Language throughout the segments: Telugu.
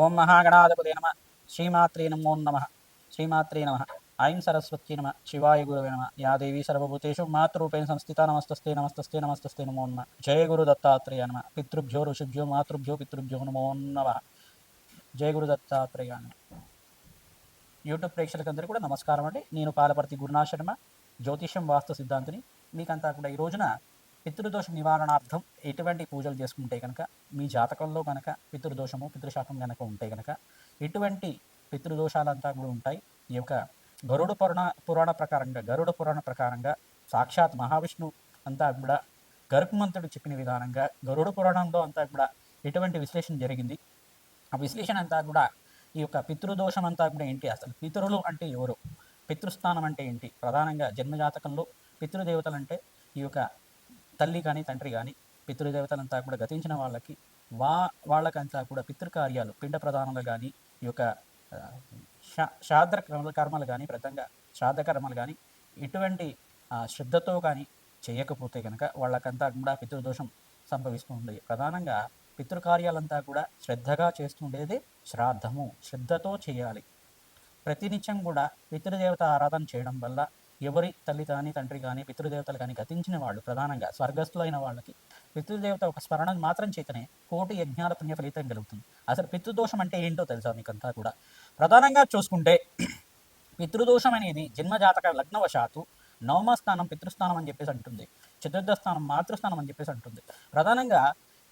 ఓం మహాగణాధిపతి నమ. శ్రీమాత్రే నమో నమ. శ్రీమాత్రే నమ. ఐం సరస్వతి నమ. శివాయ గురువే నమ. యా దేవి సర్వభూతేషు మాతృపేణ సంస్థిత నమస్తస్తే నమస్తస్తే నమస్తస్తే నమో నమ. జయ గురు దత్తాత్రేయ నమ. పితృభ్యో ఋషిభ్యో మాతృభ్యో పితృభ్యో నమో నమ. జయ గురు దత్తాత్రేయ నమ. యూట్యూబ్ ప్రేక్షకులందరూ కూడా నమస్కారం అండి. నేను పాలపర్తి గురునాథ శర్మ జ్యోతిష్యం వాస్తు సిద్ధాంతిని మీకంతా కూడా ఈ రోజున పితృదోష నివారణార్థం ఎటువంటి పూజలు చేసుకుంటే కనుక మీ జాతకంలో కనుక పితృదోషము పితృశాతం కనుక ఉంటే కనుక ఎటువంటి పితృదోషాలంతా కూడా ఉంటాయి. ఈ యొక్క గరుడ పురాణ పురాణ ప్రకారంగా గరుడ పురాణ ప్రకారంగా సాక్షాత్ మహావిష్ణు అంతా కూడా గరుత్మంతుడు చెప్పిన విధానంగా గరుడ పురాణంలో అంతా కూడా ఎటువంటి విశ్లేషణ జరిగింది? ఆ విశ్లేషణ అంతా కూడా ఈ యొక్క పితృదోషం అంతా కూడా ఏంటి? అసలు పితరులు అంటే ఎవరు? పితృస్థానం అంటే ఏంటి? ప్రధానంగా జన్మజాతకంలో పితృదేవతలు అంటే ఈ యొక్క తల్లి కానీ తండ్రి కానీ పితృదేవతలంతా కూడా గతించిన వాళ్ళకి వా వాళ్ళకంతా కూడా పితృకార్యాలు పిండ ప్రధానాలు కానీ ఈ యొక్క శా- శ్రాద్ధ కర్మ- కర్మలు కానీ ప్రధానంగా శ్రాద్ధ కర్మలు కానీ ఇటువంటి శ్రద్ధతో కానీ చేయకపోతే కనుక వాళ్ళకంతా కూడా పితృదోషం సంభవిస్తుంది ప్రధానంగా పితృకార్యాలంతా కూడా శ్రద్ధగా చేస్తుండేది శ్రాద్ధము శ్రద్ధతో చేయాలి. ప్రతినిత్యం కూడా పితృదేవత ఆరాధన చేయడం వల్ల ఎవరి తల్లి కానీ తండ్రి కానీ పితృదేవతలు కానీ గతించిన వాళ్ళు ప్రధానంగా స్వర్గస్థులైన వాళ్ళకి పితృదేవత ఒక స్మరణ మాత్రం చేతనే కోటి యజ్ఞాల పుణ్య ఫలితం కలుగుతుంది. అసలు పితృదోషం అంటే ఏంటో తెలుసా మీకంతా కూడా? ప్రధానంగా చూసుకుంటే పితృదోషం అనేది జన్మజాతక లగ్నవశాత్తు నవమ స్థానం పితృస్థానం అని చెప్పేసి అంటుంది. చతుర్థ స్థానం మాతృస్థానం అని చెప్పేసి అంటుంది. ప్రధానంగా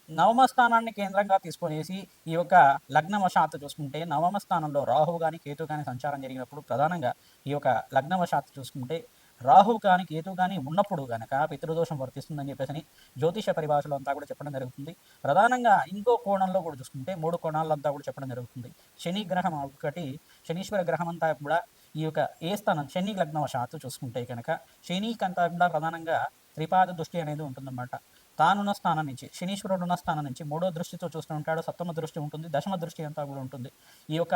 నవమ స్థానాన్ని కేంద్రంగా తీసుకునేసి ఈ యొక్క లగ్నవశాత్తు చూసుకుంటే నవమ స్థానంలో రాహువు కానీ కేతు కానీ సంచారం జరిగినప్పుడు ప్రధానంగా ఈ యొక్క లగ్నవశాత్తు చూసుకుంటే రాహువు కానీ కేతు కానీ ఉన్నప్పుడు కనుక పితృదోషం వర్తిస్తుందని చెప్పేసి జ్యోతిష పరిభాషలో అంతా కూడా చెప్పడం జరుగుతుంది. ప్రధానంగా ఇంకో కోణంలో కూడా చూసుకుంటే మూడు కోణాలంతా కూడా చెప్పడం జరుగుతుంది. శని గ్రహం ఒకటి శనీశ్వర గ్రహం అంతా కూడా ఈ యొక్క ఏ స్థానం శని లగ్నవశాత్తు చూసుకుంటే కనుక శనికంతా కూడా ప్రధానంగా త్రిపాద దృష్టి అనేది ఉంటుందన్నమాట. తానున్న స్థానం నుంచి శనీశ్వరుడు ఉన్న స్థానం నుంచి మూడో దృష్టితో చూస్తూ ఉంటాడు సప్తమ దృష్టి ఉంటుంది దశమ దృష్టి అంతా కూడా ఉంటుంది. ఈ యొక్క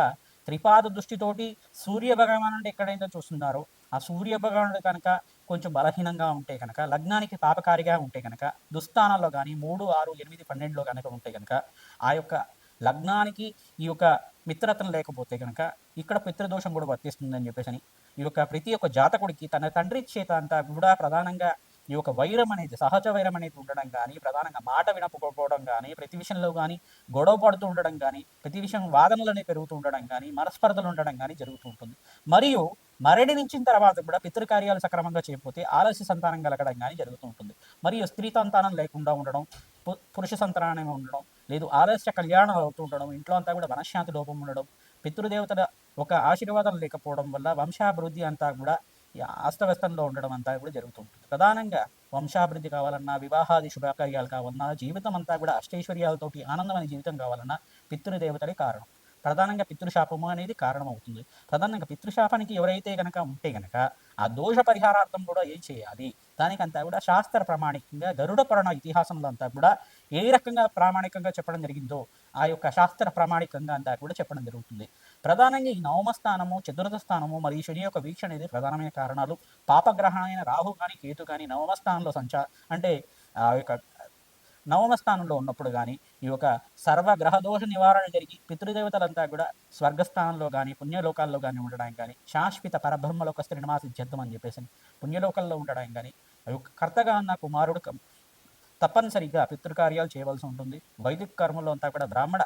త్రిపాద దృష్టితోటి సూర్య భగవానుడు ఎక్కడైతే చూస్తున్నారో ఆ సూర్య భగవానుడు కనుక కొంచెం బలహీనంగా ఉంటే కనుక లగ్నానికి పాపకారిగా ఉంటే కనుక దుస్థానాల్లో కానీ మూడు ఆరు ఎనిమిది పన్నెండులో కనుక ఉంటే కనుక ఆ యొక్క లగ్నానికి ఈ యొక్క మిత్రత్వం లేకపోతే కనుక ఇక్కడ పితృదోషం కూడా వర్తిస్తుందని చెప్పేసి అని ఈ యొక్క ప్రతి ఒక్క జాతకుడికి తన తండ్రి చేత అంతా కూడా ప్రధానంగా ఈ యొక్క వైరం అనేది సహజ వైరం అనేది ఉండడం కానీ ప్రధానంగా మాట వినకపోవడం కానీ ప్రతి విషయంలో కానీ గొడవ పడుతూ ఉండడం కానీ ప్రతి విషయం వాదనలనే పెరుగుతూ ఉండడం కానీ మనస్పర్ధలు ఉండడం కానీ జరుగుతూ ఉంటుంది. మరియు మరణించిన తర్వాత కూడా పితృకార్యాలు సక్రమంగా చేయకపోతే ఆలస్య సంతానం కలగడం కానీ జరుగుతూ ఉంటుంది. మరియు స్త్రీ సంతానం లేకుండా ఉండడం పు- పురుష సంతానం ఉండడం లేదు ఆలస్య కళ్యాణం అవుతూ ఉండడం ఇంట్లో అంతా కూడా మనశ్శాంతి లోపం ఉండడం పితృదేవతల ఒక ఆశీర్వాదం లేకపోవడం వల్ల వంశాభివృద్ధి అంతా కూడా అస్తవ్యస్తంలో ఉండడం అంతా కూడా జరుగుతుంటుంది ప్రధానంగా వంశాభివృద్ధి కావాలన్నా వివాహాది శుభకార్యాలు కావాలన్నా జీవితం అంతా కూడా అష్టైశ్వర్యాలతోటి ఆనందమైన జీవితం కావాలన్నా పితృదేవతలే కారణం. ప్రధానంగా పితృశాపము అనేది కారణం అవుతుంది ప్రధానంగా పితృశాపానికి ఎవరైతే గనక ఉంటే గనక ఆ దోష పరిహారార్థం కూడా ఏం చేయాలి? దానికంతా కూడా శాస్త్ర ప్రామాణికంగా గరుడ పురాణ ఇతిహాసంలో అంతా కూడా ఏ రకంగా ప్రామాణికంగా చెప్పడం జరిగిందో ఆ యొక్క శాస్త్ర ప్రామాణికంగా అంతా కూడా చెప్పడం జరుగుతుంది. ప్రధానంగా ఈ నవమ స్థానము చతుర్థ స్థానము మరియు శని యొక్క వీక్ష అనేది ప్రధానమైన కారణాలు. పాపగ్రహణమైన రాహు కానీ కేతు కానీ నవమ స్థానంలో సంచా అంటే ఆ యొక్క నవమ స్థానంలో ఉన్నప్పుడు కానీ ఈ యొక్క సర్వ గ్రహదోష నివారణ జరిగి పితృదేవతలంతా కూడా స్వర్గస్థానంలో కానీ పుణ్యలోకాల్లో కానీ ఉండడానికి కానీ శాశ్వత పరబ్రహ్మలోక శ్రీనివాసి జద్దం అని చెప్పేసి పుణ్యలోకంలో ఉండడానికి కానీ ఆ యొక్క కర్తగా ఉన్న కుమారుడు తప్పనిసరిగా పితృకార్యాలు చేయవలసి ఉంటుంది. వైదిక కర్మలో అంతా కూడా బ్రాహ్మణ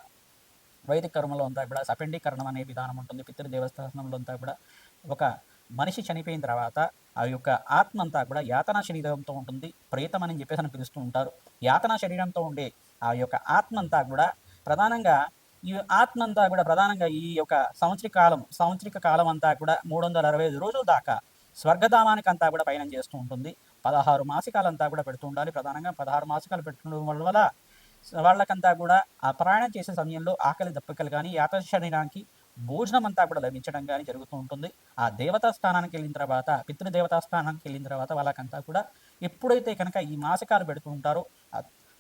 వైదిక కర్మలో అంతా కూడా సపిండీకరణం అనే విధానం ఉంటుంది. పితృదేవస్థానంలో అంతా కూడా ఒక మనిషి చనిపోయిన తర్వాత ఆ యొక్క ఆత్మ అంతా కూడా యాతనా శరీరంతో ఉంటుంది. ప్రేతం అని చెప్పేసి అని పిలుస్తూ ఉంటారు. యాతనా శరీరంతో ఉండే ఆ యొక్క ఆత్మ అంతా కూడా ప్రధానంగా ఈ ఆత్మ అంతా కూడా ప్రధానంగా ఈ యొక్క సంవత్సరిక కాలం సంవత్సరిక కాలం అంతా కూడా మూడు వందల అరవై ఐదు రోజుల దాకా స్వర్గధామానికి అంతా కూడా పయనం చేస్తూ ఉంటుంది. పదహారు మాసికాలంతా కూడా పెడుతూ ఉండాలి. ప్రధానంగా పదహారు మాసికాలు పెట్టుకోవడం వల్ల వాళ్ళకంతా కూడా ఆ ప్రయాణం చేసే సమయంలో ఆకలి దప్పికలు కానీ యాత శరీరానికి భోజనం అంతా కూడా లభించడం కానీ జరుగుతూ ఉంటుంది. ఆ దేవతా స్థానానికి వెళ్ళిన తర్వాత పితృదేవతా స్థానానికి వెళ్ళిన తర్వాత వాళ్ళకంతా కూడా ఎప్పుడైతే కనుక ఈ మాసకాలు పెడుతూ ఉంటారో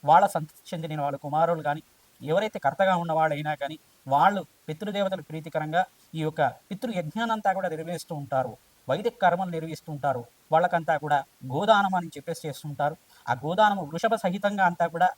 వాళ్ళ సంతృప్తి చెందిన వాళ్ళ కుమారులు కానీ ఎవరైతే కర్తగా ఉన్నవాళ్ళైనా కానీ వాళ్ళు పితృదేవతలు ప్రీతికరంగా ఈ యొక్క పితృ యజ్ఞానంతా కూడా నిర్వహిస్తూ ఉంటారు. వైదిక కర్మలు నిర్వహిస్తూ ఉంటారు. వాళ్ళకంతా కూడా గోదానం అని చెప్పేసి చేస్తుంటారు ఆ గోదానము వృషభ సహితంగా అంతా కూడా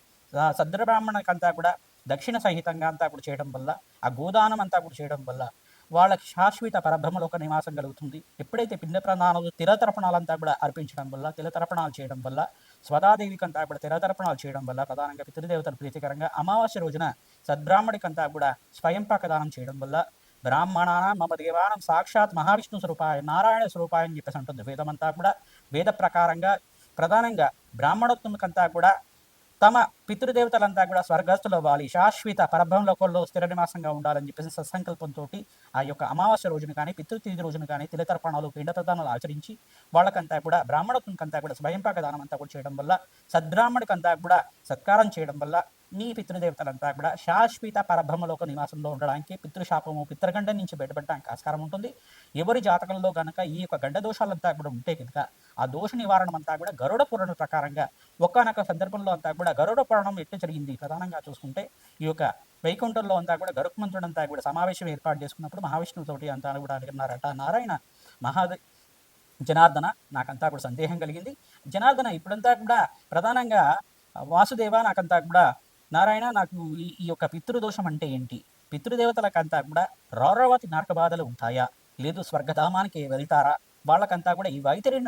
సద్రబ్రాహ్మణకంతా కూడా దక్షిణ సహితంగా అంతా కూడా చేయడం వల్ల ఆ గోదానం అంతా కూడా చేయడం వల్ల వాళ్ళకి శాశ్వత పరబ్రహ్మలో ఒక నివాసం కలుగుతుంది. ఎప్పుడైతే పిండ ప్రధానాలు తిరతర్పణాలంతా కూడా అర్పించడం వల్ల తిలతర్పణాలు చేయడం వల్ల స్వదాదేవికి అంతా కూడా తిరతర్పణాలు చేయడం వల్ల ప్రధానంగా పితృదేవతలు ప్రీతికరంగా అమావాస్య రోజున సద్బ్రాహ్మడికంతా కూడా స్వయంపాక దానం చేయడం వల్ల బ్రాహ్మణానం మమ దేవానం సాక్షాత్ మహావిష్ణు స్వరూపాయ నారాయణ స్వరూపాయ అని చెప్పేసి అంటుంది. వేదమంతా కూడా వేద ప్రకారంగా ప్రధానంగా బ్రాహ్మణోత్తముకంతా కూడా తమ పితృదేవతలంతా కూడా స్వర్గస్థులు అవ్వాలి. శాశ్వత పరబ్రహ్మలోకంలో స్థిర నివాసంగా ఉండాలని చెప్పేసి సత్సంకల్పంతో ఆ యొక్క అమావాస్య రోజున కానీ పితృతిథి రోజున కానీ తిలతర్పణాలు పిండ ఆచరించి వాళ్ళకంతా కూడా బ్రాహ్మణత్వంకంతా కూడా స్వయంపాక దానం అంతా కూడా చేయడం వల్ల సద్బ్రాహ్మణికంతా కూడా సత్కారం చేయడం వల్ల నీ పితృదేవతలంతా కూడా శాశ్వత పరబ్రహ్మలోక నివాసంలో ఉండడానికి పితృశాపము పితృగండం నుంచి బయటపడడానికి ఆస్కారం ఉంటుంది. ఎవరి జాతకంలో గనక ఈ యొక్క గండ దోషాలంతా కూడా ఉంటే కనుక ఆ దోష నివారణం అంతా కూడా గరుడ పురాణ ప్రకారంగా ఒక్కనొక సందర్భంలో అంతా కూడా గరుడ పురాణం ఎట్లా జరిగింది ప్రధానంగా చూసుకుంటే ఈ యొక్క వైకుంఠంలో అంతా కూడా గరుక్మంతుడు అంతా కూడా సమావేశం ఏర్పాటు చేసుకున్నప్పుడు మహావిష్ణువుతోటి అంతా కూడా అడిగినారట నారాయణ మహాదే జనార్దన నాకంతా కూడా సందేహం కలిగింది. జనార్దన ఇప్పుడంతా కూడా ప్రధానంగా వాసుదేవ నాకంతా కూడా నారాయణ నాకు ఈ యొక్క పితృదోషం అంటే ఏంటి? పితృదేవతలకంతా కూడా రౌరవతి నరక బాధలు ఉంటాయా? లేదు స్వర్గధామానికి వెళ్తారా? వాళ్ళకంతా కూడా ఈ వైతరి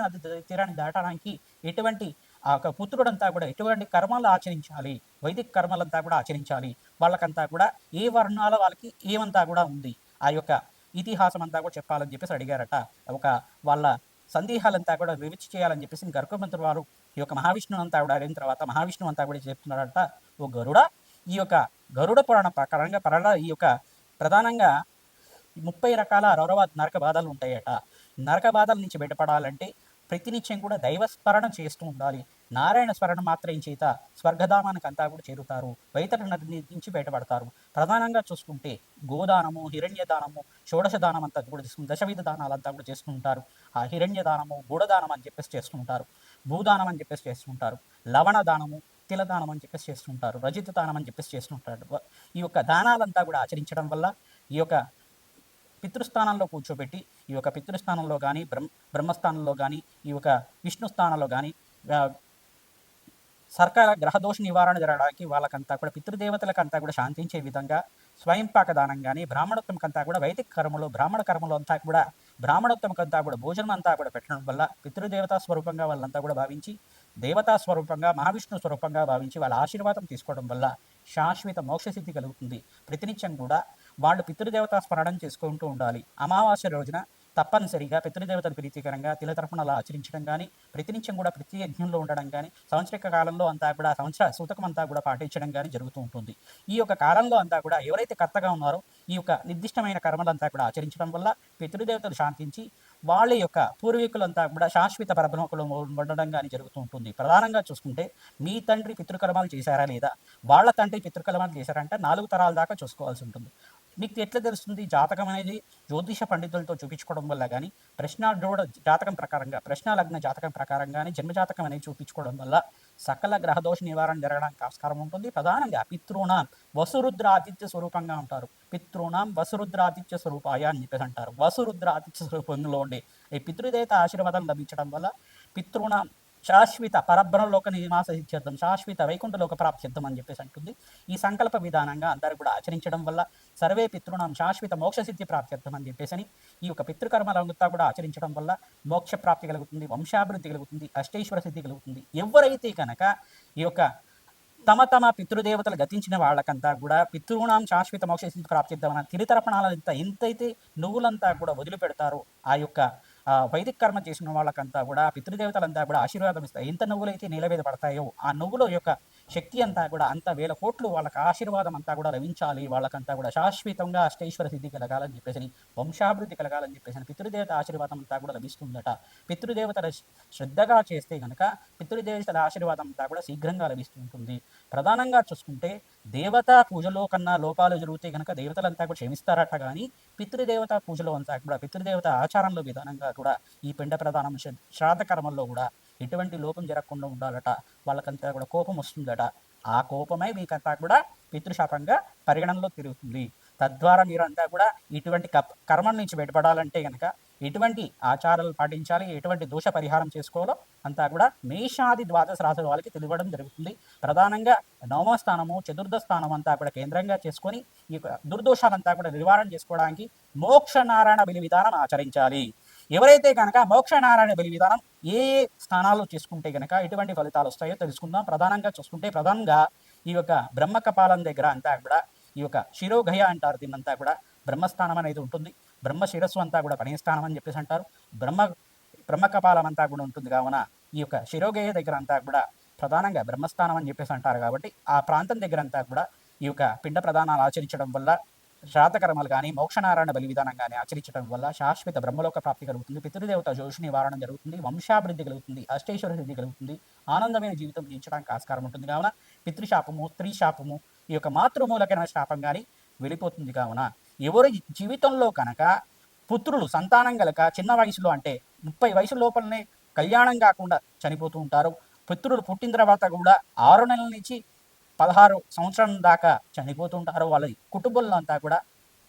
తీరాన్ని దాటడానికి ఎటువంటి ఆ యొక్క పుత్రుడంతా కూడా ఎటువంటి కర్మలు ఆచరించాలి? వైదిక కర్మలంతా కూడా ఆచరించాలి. వాళ్ళకంతా కూడా ఏ వర్ణాల వాళ్ళకి ఏమంతా కూడా ఉంది? ఆ యొక్క ఇతిహాసం అంతా కూడా చెప్పాలని చెప్పేసి అడిగారట. ఒక వాళ్ళ సందేహాలంతా కూడా వివరించి చేయాలని చెప్పేసి గర్భమంత్రి వారు ఈ యొక్క మహావిష్ణువు అంతా కూడా అడిగిన తర్వాత మహావిష్ణువు అంతా కూడా చెప్తున్నారట. ఓ గరుడ. ఈ యొక్క గరుడ పురాణ ప్రకారంగా పరడ ఈ యొక్క ప్రధానంగా ముప్పై రకాల రౌరవ నరక బాధలు ఉంటాయట. నరక బాధల నుంచి బయటపడాలంటే ప్రతినిత్యం కూడా దైవ స్మరణ చేస్తూ ఉండాలి. నారాయణ స్మరణ మాత్రం చేత? స్వర్గధామానికి అంతా కూడా చేరుతారు. వైతర నది నుంచి బయటపడతారు. ప్రధానంగా చూసుకుంటే గోదానము హిరణ్య దానము షోడశ దానం అంతా కూడా చేసుకుని దశవిధ దానాలంతా కూడా చేస్తూ ఉంటారు. ఆ హిరణ్య దానము గూఢదానం అని చెప్పేసి చేస్తుంటారు భూదానం అని చెప్పేసి చేస్తుంటారు లవణ దానము తిలదానం అని చెప్పేసి చేస్తుంటారు రజిత దానం అని చెప్పేసి చేస్తుంటారు. ఈ యొక్క దానాలంతా కూడా ఆచరించడం వల్ల ఈ యొక్క పితృస్థానంలో కూర్చోబెట్టి ఈ యొక్క పితృస్థానంలో కానీ బ్రహ్మ బ్రహ్మస్థానంలో కానీ ఈ యొక్క విష్ణు స్థానంలో కానీ సర్కార గ్రహదోష నివారణ జరగడానికి వాళ్ళకంతా కూడా పితృదేవతలకంతా కూడా శాంతించే విధంగా స్వయంపాక దానం కానీ బ్రాహ్మణోత్వంకంతా కూడా వైదిక కర్మలు బ్రాహ్మణ కర్మలు అంతా కూడా బ్రాహ్మణోత్వంకంతా కూడా భోజనం అంతా కూడా పెట్టడం వల్ల పితృదేవతా స్వరూపంగా వాళ్ళంతా కూడా భావించి దేవతా స్వరూపంగా మహావిష్ణు స్వరూపంగా భావించి వాళ్ళ ఆశీర్వాదం తీసుకోవడం వల్ల శాశ్వత మోక్షసిద్ధి కలుగుతుంది. ప్రతినిత్యం కూడా వాళ్ళు పితృదేవతా స్మరణం చేసుకుంటూ ఉండాలి. అమావాస్య రోజున తప్పనిసరిగా పితృదేవతను ప్రీతికరంగా తిల తరపునలా ఆచరించడం కానీ ప్రతినిత్యం కూడా ప్రతి యజ్ఞంలో ఉండడం కానీ సంవత్సరిక కాలంలో అంతా కూడా సంవత్సర సూతకం అంతా కూడా పాటించడం కానీ జరుగుతూ ఉంటుంది. ఈ యొక్క కాలంలో అంతా కూడా ఎవరైతే కర్తగా ఉన్నారో ఈ యొక్క నిర్దిష్టమైన కర్మలంతా కూడా ఆచరించడం వల్ల పితృదేవతలు శాంతించి వాళ్ళ యొక్క పూర్వీకులంతా కూడా శాశ్వత పరబ్రహ్మకులు ఉండడం కానీ జరుగుతూ ఉంటుంది. ప్రధానంగా చూసుకుంటే మీ తండ్రి పితృకర్మాలు చేశారా లేదా? వాళ్ళ తండ్రి పితృకర్మాలు చేశారంటే నాలుగు తరాల దాకా చూసుకోవాల్సి ఉంటుంది. మీకు ఎట్లా తెలుస్తుంది? జాతకం అనేది జ్యోతిష పండితులతో చూపించుకోవడం వల్ల కానీ ప్రశ్న జాతకం ప్రకారంగా ప్రశ్న లగ్న జాతకం ప్రకారంగానే జన్మ జాతకం అనేది చూపించుకోవడం వల్ల సకల గ్రహదోష నివారణ జరగడానికి ఆస్కారం ఉంటుంది. ప్రధానంగా పితృణాం వసురుద్ర ఆతిథ్య స్వరూపంగా ఉంటారు. పితృణాం వసురుద్ర ఆతిథ్య స్వరూపాయ అని చెప్పేసి అంటారు. వసురుద్ర ఆతిథ్య స్వరూపంలో ఉండే ఈ పితృదేవత ఆశీర్వాదం లభించడం వల్ల పితృణాం శాశ్వత పరబ్రహ్మలోక నివాస సిద్ధ్యర్థం శాశ్వత వైకుంఠలోక ప్రాప్త్యర్థం అని చెప్పేసి అంటుంది. ఈ సంకల్ప విధానంగా అందరూ కూడా ఆచరించడం వల్ల సర్వే పితృణం శాశ్వత మోక్ష సిద్ధి ప్రాప్త్యర్థం అని చెప్పేసి అని ఈ యొక్క పితృకర్మలంతా కూడా ఆచరించడం వల్ల మోక్ష ప్రాప్తి కలుగుతుంది వంశాభివృద్ధి కలుగుతుంది అష్టేశ్వర సిద్ధి కలుగుతుంది. ఎవరైతే కనుక ఈ యొక్క తమ తమ పితృదేవతలు గతించిన వాళ్ళకంతా కూడా పితృణాం శాశ్వత మోక్ష సిద్ధి ప్రాప్తిద్దామన్న తిరితర్పణాలంతా ఎంతైతే నువ్వులంతా కూడా వదిలిపెడతారో ఆ యొక్క ఆ వైదిక కర్మ చేసిన వాళ్ళకంతా కూడా పితృదేవతలంతా కూడా ఆశీర్వాదం ఇస్తాయి. ఎంత నువ్వులైతే నేల మీద పడతాయో ఆ నువ్వుల యొక్క శక్తి అంతా కూడా అంత వేల కోట్లు వాళ్ళకి ఆశీర్వాదం అంతా కూడా లభించాలి. వాళ్ళకంతా కూడా శాశ్వతంగా అష్టైశ్వర సిద్ధి కలగాలని చెప్పేసి వంశాభివృద్ధి కలగాలని చెప్పేసి పితృదేవత ఆశీర్వాదం అంతా కూడా లభిస్తుందట. పితృదేవతల శ్రద్ధగా చేస్తే కనుక పితృదేవతల ఆశీర్వాదం అంతా కూడా శీఘ్రంగా లభిస్తుంటుంది. ప్రధానంగా చూసుకుంటే దేవతా పూజలో కన్నా లోపాలు జరిగితే కనుక దేవతలంతా కూడా క్షమిస్తారట కానీ పితృదేవత పూజలో అంతా కూడా పితృదేవత ఆచారంలో విధానంగా కూడా ఈ పిండ ప్రధానం శ్రాద్ధ కర్మల్లో కూడా ఎటువంటి లోపం జరగకుండా ఉండాలట. వాళ్ళకంతా కూడా కోపం వస్తుందట. ఆ కోపమే మీకంతా కూడా పితృశాపంగా పరిగణనలో తిరుగుతుంది. తద్వారా మీరంతా కూడా ఇటువంటి కప్ కర్మల నుంచి బయటపడాలంటే కనుక ఎటువంటి ఆచారాలు పాటించాలి ఎటువంటి దోష పరిహారం చేసుకోవాలో అంతా కూడా మేషాది ద్వాదశ రాశుల వాళ్ళకి తెలియడం జరుగుతుంది. ప్రధానంగా నవమ స్థానము చతుర్థ స్థానం అంతా కూడా కేంద్రంగా చేసుకొని ఈ దుర్దోషాలంతా కూడా నివారణ చేసుకోవడానికి మోక్ష నారాయణ బలి విధానం ఆచరించాలి. ఎవరైతే కనుక మోక్ష నారాయణ బలి విధానం ఏ ఏ స్థానాల్లో చేసుకుంటే కనుక ఎటువంటి ఫలితాలు వస్తాయో తెలుసుకుందాం. ప్రధానంగా చూసుకుంటే ప్రధానంగా ఈ యొక్క బ్రహ్మ కపాలం దగ్గర అంతా కూడా ఈ యొక్క శిరోగయ అంటారు దీన్నంతా కూడా బ్రహ్మస్థానం అనేది ఉంటుంది. బ్రహ్మ శిరస్సు అంతా కూడా పణిస్థానం అని చెప్పేసి అంటారు. బ్రహ్మ బ్రహ్మ కపాలం అంతా కూడా ఉంటుంది కావున ఈ యొక్క శిరోగయ దగ్గర అంతా కూడా ప్రధానంగా బ్రహ్మస్థానం అని చెప్పేసి అంటారు కాబట్టి ఆ ప్రాంతం దగ్గర అంతా కూడా ఈ యొక్క పిండ ప్రధానాలు ఆచరించడం వల్ల శ్రాద్ధకర్మలు కానీ మోక్షనారాయణ బలి విధానం కానీ ఆచరించడం వల్ల శాశ్వత బ్రహ్మలోక ప్రాప్తి కలుగుతుంది. పితృదేవత జోష నివారణ జరుగుతుంది. వంశాభివృద్ధి కలుగుతుంది. అష్టేశ్వర సిద్ధి కలుగుతుంది. ఆనందమైన జీవితం జీవించడానికి ఆస్కారం ఉంటుంది. కావున పితృశాపము స్త్రీ శాపము ఈ యొక్క మాతృమూలకమైన శాపం కానీ వెళ్ళిపోతుంది. కావున ఎవరి జీవితంలో కనుక పుత్రులు సంతానం గలక చిన్న వయసులో అంటే ముప్పై వయసు లోపలనే కళ్యాణం కాకుండా చనిపోతూ ఉంటారు. పుత్రులు పుట్టిన తర్వాత కూడా ఆరు నెలల నుంచి పదహారు సంవత్సరం దాకా చనిపోతుంటారు వాళ్ళ కుటుంబంలో అంతా కూడా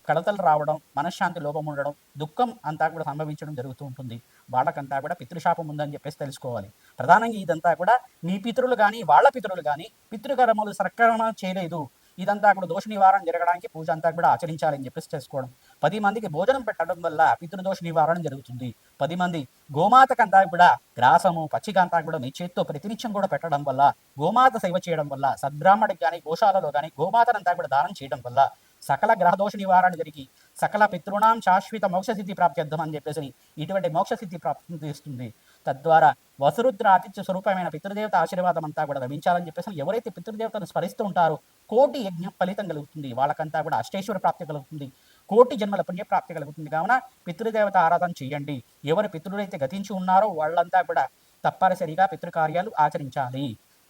కడతలు రావడం మనశ్శాంతి లోపం ఉండడం దుఃఖం అంతా కూడా సంభవించడం జరుగుతూ ఉంటుంది. వాళ్ళకంతా కూడా పితృశాపం ఉందని చెప్పేసి తెలుసుకోవాలి. ప్రధానంగా ఇదంతా కూడా మీ పితరులు కానీ వాళ్ళ పితరులు కానీ పితృకర్మలు సక్రమణ చేయలేదు. ఇదంతా కూడా దోష నివారణ జరగడానికి పూజ అంతా కూడా ఆచరించాలని చెప్పేసి చేసుకోవడం. పది మందికి భోజనం పెట్టడం వల్ల పితృదోష నివారణ జరుగుతుంది. పది మంది గోమాతకంతా కూడా గ్రాసము పచ్చికంతా కూడా మీ చేత్తో ప్రతినిత్యం కూడా పెట్టడం వల్ల గోమాత సేవ చేయడం వల్ల సద్బ్రాహ్మడికి కానీ గోశాలలో కానీ గోమాతనంతా కూడా దానం చేయడం వల్ల సకల గ్రహదోష నివారణ జరిగి సకల పితృణాం శాశ్వత మోక్షసిద్ధి ప్రాప్త్యర్థం అని చెప్పేసి ఇటువంటి మోక్షసిద్ధి ప్రాప్తిని తీస్తుంది తద్వారా వసురుద్ర ఆతిథ్య స్వరూపమైన పితృదేవత ఆశీర్వాదం అంతా కూడా లభించాలని చెప్పేసి ఎవరైతే పితృదేవతను స్మరిస్తూ ఉంటారో కోటి యజ్ఞం ఫలితం కలుగుతుంది. వాళ్ళకంతా కూడా అష్టేశ్వర ప్రాప్తి కలుగుతుంది. కోటి జన్మల పుణ్య ప్రాప్తి కలుగుతుంది. కావున పితృదేవత ఆరాధన చేయండి. ఎవరు పితృడైతే గతించి ఉన్నారో వాళ్ళంతా కూడా తప్పనిసరిగా పితృకార్యాలు ఆచరించాలి.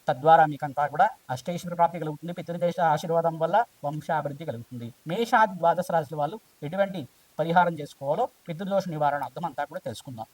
తద్వారా మీకంతా కూడా అష్టేశ్వర ప్రాప్తి కలుగుతుంది. పితృదేశ ఆశీర్వాదం వల్ల వంశాభివృద్ధి కలుగుతుంది. మేషాది ద్వాదశ రాశుల వాళ్ళు ఎటువంటి పరిహారం చేసుకోవాలో పితృదోష నివారణ అర్థం అంతా కూడా తెలుసుకుందాం.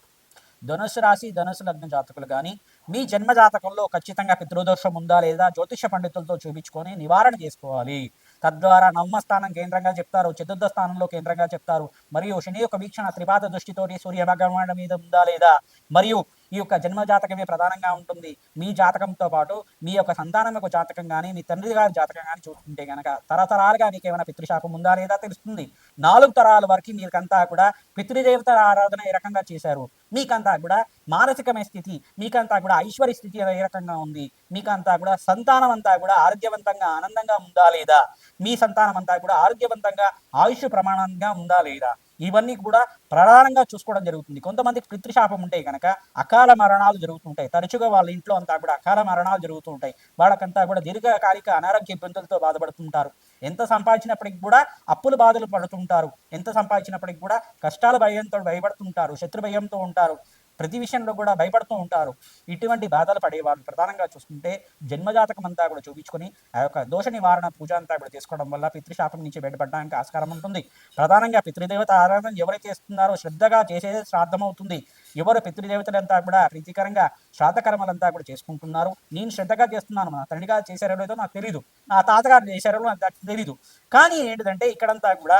ధనుసు రాశి ధనుసు లగ్న జాతకులు కానీ మీ జన్మ జాతకంలో ఖచ్చితంగా పితృదోషం ఉందా లేదా జ్యోతిష పండితులతో చూపించుకొని నివారణ చేసుకోవాలి. తద్వారా నవమ స్థానం కేంద్రంగా చెప్తారు చతుర్థ స్థానంలో కేంద్రంగా చెప్తారు. మరియు శని యొక్క వీక్షణ త్రిపాద దృష్టితోటి సూర్య భగవానుడి మీద ఉందా లేదా? మరియు ఈ యొక్క జన్మ జాతకమే ప్రధానంగా ఉంటుంది. మీ జాతకంతో పాటు మీ యొక్క సంతానం యొక్క జాతకం కానీ మీ తండ్రి గారి జాతకం కానీ చూసుకుంటే కనుక తరతరాలుగా మీకు ఏమైనా పితృశాపం ఉందా లేదా తెలుస్తుంది. నాలుగు తరాల వరకు మీకంతా కూడా పితృదేవత ఆరాధన ఏ రకంగా చేశారు? మీకంతా కూడా మానసికమైన స్థితి మీకంతా కూడా ఐశ్వర్య స్థితి ఏ రకంగా ఉంది? మీకంతా కూడా సంతానం అంతా కూడా ఆరోగ్యవంతంగా ఆనందంగా ఉందా లేదా? మీ సంతానం అంతా కూడా ఆరోగ్యవంతంగా ఆయుష్ ప్రమాణంగా ఉందా లేదా? ఇవన్నీ కూడా ప్రధానంగా చూసుకోవడం జరుగుతుంది. కొంతమందికి పితృశాపం ఉంటే కనుక అకాల మరణాలు జరుగుతుంటాయి తరచుగా వాళ్ళ ఇంట్లో అంతా కూడా అకాల మరణాలు జరుగుతూ ఉంటాయి. వాళ్ళకంతా కూడా దీర్ఘకాలిక అనారోగ్య ఇబ్బందులతో బాధపడుతుంటారు. ఎంత సంపాదించినప్పటికి కూడా అప్పులు బాధలు పడుతుంటారు. ఎంత సంపాదించినప్పటికి కూడా కష్టాల భయంతో భయపడుతుంటారు. శత్రు భయంతో ఉంటారు. ప్రతి విషయంలో కూడా భయపడుతూ ఉంటారు. ఇటువంటి బాధలు పడేవాళ్ళు ప్రధానంగా చూసుకుంటే జన్మజాతకం అంతా కూడా చూపించుకొని ఆ యొక్క దోష నివారణ పూజ అంతా కూడా చేసుకోవడం వల్ల పితృశాపం నుంచి బయటపడడానికి ఆస్కారం ఉంటుంది. ప్రధానంగా పితృదేవత ఆరాధన ఎవరైతే చేస్తున్నారో శ్రద్ధగా చేసేదే శ్రాద్ధం అవుతుంది ఎవరు పితృదేవతలంతా కూడా ప్రీతికరంగా శ్రాద్ధకర్మలంతా కూడా చేసుకుంటున్నారు. నేను శ్రద్ధగా చేస్తున్నాను నా తండ్రి గారు చేశారో లేదో నాకు తెలియదు నా తాతగారు చేశారో నాకు తెలియదు కానీ ఏంటిదంటే ఇక్కడంతా కూడా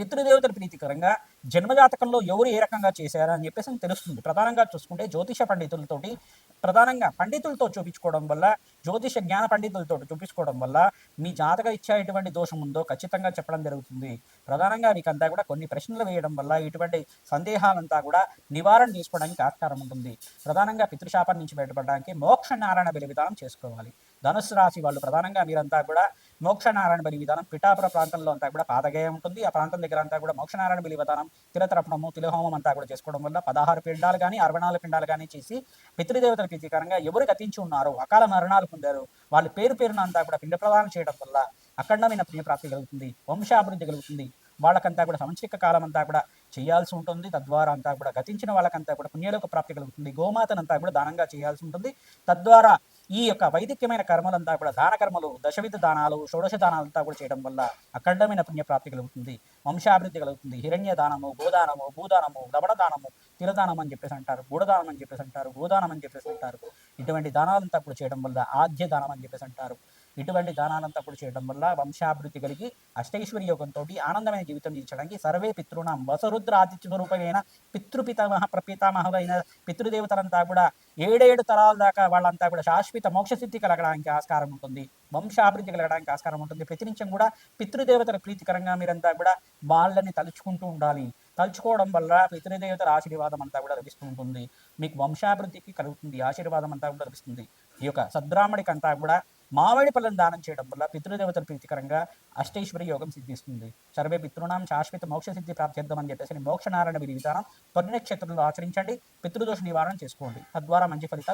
పితృదేవతల ప్రీతికరంగా జన్మజాతకంలో ఎవరు ఏ రకంగా చేశారా అని చెప్పేసి తెలుస్తుంది. ప్రధానంగా చూసుకుంటే జ్యోతిష పండితులతోటి ప్రధానంగా పండితులతో చూపించుకోవడం వల్ల జ్యోతిష జ్ఞాన పండితులతో చూపించుకోవడం వల్ల మీ జాతక ఇచ్చా ఎటువంటి దోషం ఉందో ఖచ్చితంగా చెప్పడం జరుగుతుంది. ప్రధానంగా మీకంతా కూడా కొన్ని ప్రశ్నలు వేయడం వల్ల ఇటువంటి సందేహాలంతా కూడా నివారణ చేసుకోవడానికి ఆస్కారం ఉంటుంది. ప్రధానంగా పితృశాపం నుంచి బయటపడడానికి మోక్ష నారాయణ బలి విధానం చేసుకోవాలి. ధనుసు రాశి వాళ్ళు ప్రధానంగా మీరంతా కూడా మోక్షనారాయణ బలి విధానం పిఠాపుర ప్రాంతంలో అంతా కూడా పాదగే ఉంటుంది. ఆ ప్రాంతం దగ్గర అంతా కూడా మోక్షనారాయణ బలి విధానం తిలతరపణము తిలహోమం అంతా కూడా చేసుకోవడం వల్ల పదహారు పిండాలు కానీ అరవై నాలుగు పిండాలు కానీ చేసి పితృదేవతల ప్రతీకారంగా ఎవరు గతించి ఉన్నారో అకాల మరణాలు పొందారు వాళ్ళ పేరు పేరున అంతా కూడా పిండ ప్రదానం చేయడం వల్ల అఖండమైన పుణ్యప్రాప్తి కలుగుతుంది వంశాభివృద్ధి కలుగుతుంది. వాళ్ళకంతా కూడా సంవత్సరిక కాలం అంతా కూడా చేయాల్సి ఉంటుంది. తద్వారా అంతా కూడా గతించిన వాళ్ళకంతా కూడా పుణ్యలోక ప్రాప్తి కలుగుతుంది. గోమాతనంతా కూడా దానంగా చేయాల్సి ఉంటుంది. తద్వారా ఈ యొక్క వైదిక్యమైన కర్మలంతా కూడా దాన కర్మలు దశవిధ దానాలు షోడశ దానాలంతా కూడా చేయడం వల్ల అఖండమైన పుణ్యప్రాప్తి కలుగుతుంది. వంశాభివృద్ధి కలుగుతుంది. హిరణ్య దానము గోదానము భూదానము లవణ దానము తిరదానం అని చెప్పేసి అంటారు గూఢదానం అని చెప్పేసి అంటారు గోదానం అని చెప్పేసి అంటారు. ఇటువంటి దానాలంతా కూడా చేయడం వల్ల ఆద్య దానం అని చెప్పేసి అంటారు. ఇటువంటి దానాలంతా కూడా చేయడం వల్ల వంశాభివృద్ధి కలిగి అష్టైశ్వర్య యోగంతో ఆనందమైన జీవితం జీవించడానికి సర్వే పితృణం వసరుద్ర ఆతిథ్య స్వరూపమైన పితృపితామహ ప్రపితామహులైన పితృదేవతలంతా కూడా ఏడేడు తరాల దాకా వాళ్ళంతా కూడా శాశ్వత మోక్షసిద్ధి కలగడానికి ఆస్కారం ఉంటుంది. వంశాభివృద్ధి కలగడానికి ఆస్కారం ఉంటుంది. ప్రతినిత్యం కూడా పితృదేవతల ప్రీతికరంగా మీరంతా కూడా వాళ్ళని తలుచుకుంటూ ఉండాలి. తలుచుకోవడం వల్ల పితృదేవతల ఆశీర్వాదం అంతా కూడా లభిస్తూ ఉంటుంది. మీకు వంశాభివృద్ధికి కలుగుతుంది. ఆశీర్వాదం అంతా కూడా లభిస్తుంది. ఈ యొక్క సద్బ్రాహ్మణికి అంతా కూడా మామిడి పళ్ళను దానం చేయడం వల్ల పితృదేవతల ప్రీతికరంగా అష్టేశ్వరి యోగం సిద్ధిస్తుంది. సర్వే పితృనాం శాశ్వత మోక్ష సిద్ధి ప్రాప్త్యర్థం అని చెప్పేసి మోక్షనారాయణ విధి విధానం తొలి ఆచరించండి. పితృదోష నివారణ చేసుకోండి. తద్వారా మంచి ఫలితాలు